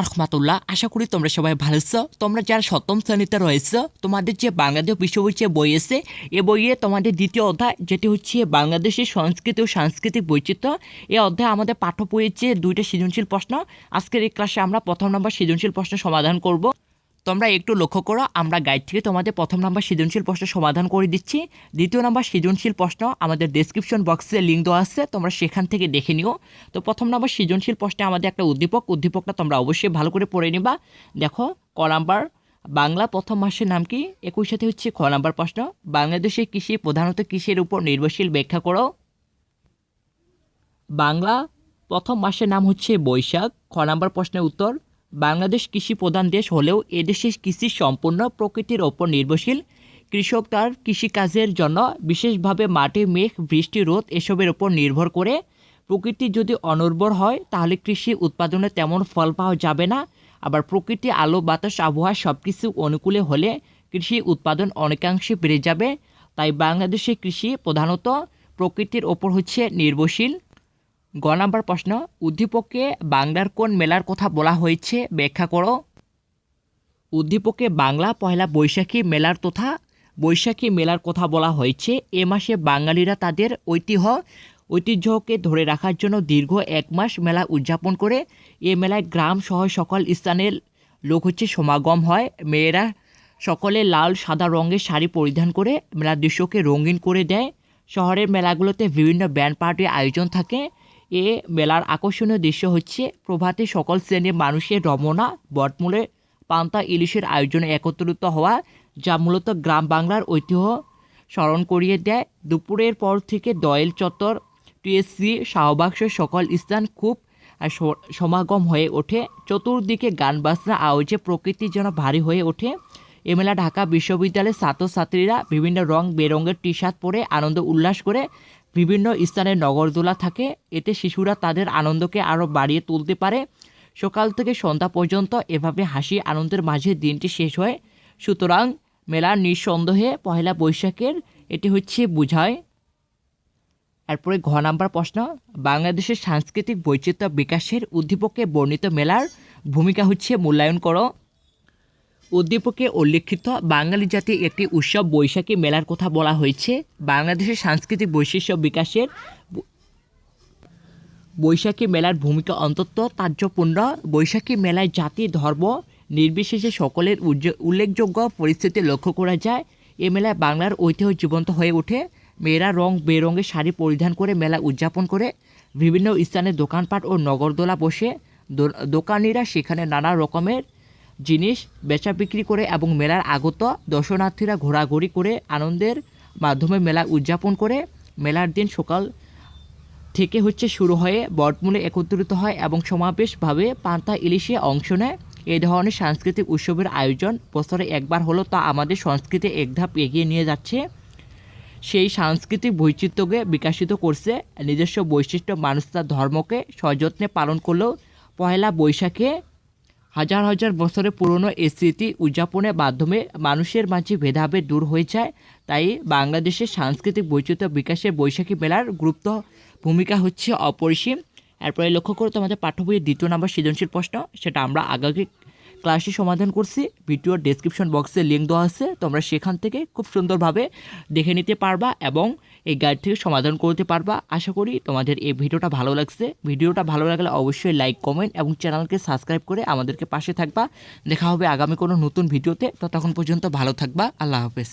রহমাতুল্লাহ, আশা করি তোমরা সবাই ভালো আছো। তোমরা যারা সপ্তম শ্রেণীতে রয়েছে, তোমাদের যে বাংলাদেশ বিশ্ববিদ্যালয় বই আছে, এ বইয়ে তোমাদের দ্বিতীয় অধ্যায়, যেটি হচ্ছে বাংলাদেশের সংস্কৃতি ও সাংস্কৃতিক বৈচিত্র্য এই অধ্যায় আমাদের পাঠ্য বইয়েছে দুইটা সৃজনশীল প্রশ্ন, আজকের এই ক্লাসে আমরা প্রথম নম্বর সৃজনশীল প্রশ্ন সমাধান করব। তোমরা একটু লক্ষ্য করো, আমরা গাইড থেকে তোমাদের প্রথম নাম্বার সৃজনশীল প্রশ্ন সমাধান করে দিচ্ছি। দ্বিতীয় নাম্বার সৃজনশীল প্রশ্ন আমাদের ডেসক্রিপশন বক্সে লিঙ্ক দেওয়া আছে, তোমরা সেখান থেকে দেখে নিও। তো প্রথম নাম্বার সৃজনশীল প্রশ্নে আমাদের একটা উদ্দীপক, উদ্দীপকটা তোমরা অবশ্যই ভালো করে পড়ে নিবা। দেখো, ক নাম্বার বাংলা প্রথম মাসের নাম কি? একই সাথে হচ্ছে খ নাম্বার প্রশ্ন বাংলাদেশের কৃষি প্রধানত কৃষির উপর নির্ভরশীল, ব্যাখ্যা করো। বাংলা প্রথম মাসের নাম হচ্ছে বৈশাখ, খ নাম্বার প্রশ্নের উত্তর বাংলাদেশ কৃষি প্রধান দেশ হলেও এদেশের কৃষি সম্পূর্ণ প্রকৃতির ওপর নির্ভরশীল। কৃষক তার কৃষিকাজের জন্য বিশেষভাবে মাটি, মেঘ, বৃষ্টি, রোদ এসবের ওপর নির্ভর করে। প্রকৃতি যদি অনুর্বর হয়, তাহলে কৃষি উৎপাদনে তেমন ফল পাওয়া যাবে না। আবার প্রকৃতি, আলো, বাতাস, আবহাওয়া সব কিছু অনুকূলে হলে কৃষি উৎপাদন অনেকাংশে বেড়ে যাবে। তাই বাংলাদেশে কৃষি প্রধানত প্রকৃতির ওপর হচ্ছে নির্ভরশীল। গ নাম্বার প্রশ্ন, উদ্দীপকে বাংলার কোন মেলার কথা বলা হয়েছে? ব্যাখ্যা করো। উদ্দীপকে বাংলা পয়লা বৈশাখী মেলার তথা বৈশাখী মেলার কথা বলা হয়েছে। এ মাসে বাঙালিরা তাদের ঐতিহ্য, ঐতিহ্যকে ধরে রাখার জন্য দীর্ঘ এক মাস মেলা উদযাপন করে। এ মেলায় গ্রাম সহ সকল স্থানের লোক হচ্ছে সমাগম হয়। মেয়েরা সকলে লাল, সাদা রঙের শাড়ি পরিধান করে মেলার দৃশ্যকে রঙিন করে দেয়। শহরের মেলাগুলোতে বিভিন্ন ব্যান্ড পার্টির আয়োজন থাকে। এ মেলার আকর্ষণীয় দৃশ্য হচ্ছে প্রভাতে সকল শ্রেণির মানুষের রমনা, বটমূলে, পান্তা, ইলিশের আয়োজনে একত্রিত হওয়া, যা মূলত গ্রাম বাংলার ঐতিহ্য স্মরণ করিয়ে দেয়। দুপুরের পর থেকে দয়েল চত্বর, টিএসসি শাহবাগ সকল স্থান খুব সমাগম হয়ে ওঠে। চতুর্দিকে গান বাজনা আয়োজে প্রকৃতি যেন ভারী হয়ে ওঠে। এ মেলা ঢাকা বিশ্ববিদ্যালয়ের ছাত্রছাত্রীরা বিভিন্ন রং বেরঙের টি শার্ট পরে আনন্দ উল্লাস করে বিভিন্ন স্থানে নগরদোলা থাকে। এতে শিশুরা তাদের আনন্দকে আরও বাড়িয়ে তুলতে পারে। সকাল থেকে সন্ধ্যা পর্যন্ত এভাবে হাসি আনন্দের মাঝে দিনটি শেষ হয়। সুতরাং মেলার নিঃসন্দেহে পহেলা বৈশাখের এটি হচ্ছে বুঝায় এরপরে ঘ নাম্বার প্রশ্ন, বাংলাদেশের সাংস্কৃতিক বৈচিত্র্য বিকাশের উদ্দীপকে বর্ণিত মেলার ভূমিকা হচ্ছে মূল্যায়ন করো। উদ্দীপকে উল্লেখিত বাঙালি জাতির একটি উৎসব বৈশাখী মেলার কথা বলা হয়েছে। বাংলাদেশের সাংস্কৃতিক বৈশিষ্ট্য বিকাশের বৈশাখী মেলার ভূমিকা অন্তত তাজ্যপূর্ণ বৈশাখী মেলায় জাতি, ধর্ম নির্বিশেষে সকলের উল্লেখযোগ্য পরিস্থিতি লক্ষ্য করা যায়। এ মেলায় বাংলার ঐতিহ্য জীবন্ত হয়ে ওঠে। মেয়েরা রং বেরঙের শাড়ি পরিধান করে মেলা উদযাপন করে। বিভিন্ন স্থানে দোকানপাট ও নগরদোলা বসে। দোকানিরা সেখানে নানা রকমের জিনিস বেচা বিক্রি করে এবং মেলার আগত দর্শনার্থীরা ঘোরাঘুরি করে আনন্দের মাধ্যমে মেলা উদযাপন করে। মেলার দিন সকাল থেকে হচ্ছে শুরু হয়ে বটমূলে একত্রিত হয় এবং সমাবেশভাবে পান্তা ইলিশে অংশ নেয়। এই ধরনের সাংস্কৃতিক উৎসবের আয়োজন বছরে একবার হলো তা আমাদের সংস্কৃতি এক ধাপ এগিয়ে নিয়ে যাচ্ছে। সেই সাংস্কৃতিক বৈচিত্র্যকে বিকাশিত করছে নিজস্ব বৈশিষ্ট্য মানুষ তার ধর্মকে সযত্নে পালন করলেও পয়লা বৈশাখে হাজার হাজার বছরের পুরনো এই স্মৃতি উদযাপনের মাধ্যমে মানুষের মাঝে ভেদাভেদ দূর হয়ে যায়। তাই বাংলাদেশের সাংস্কৃতিক বৈচিত্র্য বিকাশে বৈশাখী মেলার গুরুত্ব ভূমিকা হচ্ছে অপরিসীম। এরপরে লক্ষ্য করো তোমাদের পাঠ্য বইয়ের দ্বিতীয় নম্বর সৃজনশীল প্রশ্ন, সেটা আমরা আগামী ক্লাসে সমাধান করছি। ভিডিওর ডেসক্রিপশন বক্সে লিঙ্ক দেওয়া আছে। তোমরা সেখান থেকে খুব সুন্দরভাবে দেখে নিতে পারবা এবং এই গাইড থেকে সমাধান করতে পারবা। আশা করি তোমাদের এই ভিডিওটা ভালো লাগছে। ভিডিওটা ভালো লাগলে অবশ্যই লাইক কমেন্ট এবং চ্যানেলকে সাবস্ক্রাইব করে আমাদেরকে পাশে থাকবা। দেখা হবে আগামী কোনো নতুন ভিডিওতে। ততক্ষণ পর্যন্ত ভালো থাকবা। আল্লাহ হাফেজ।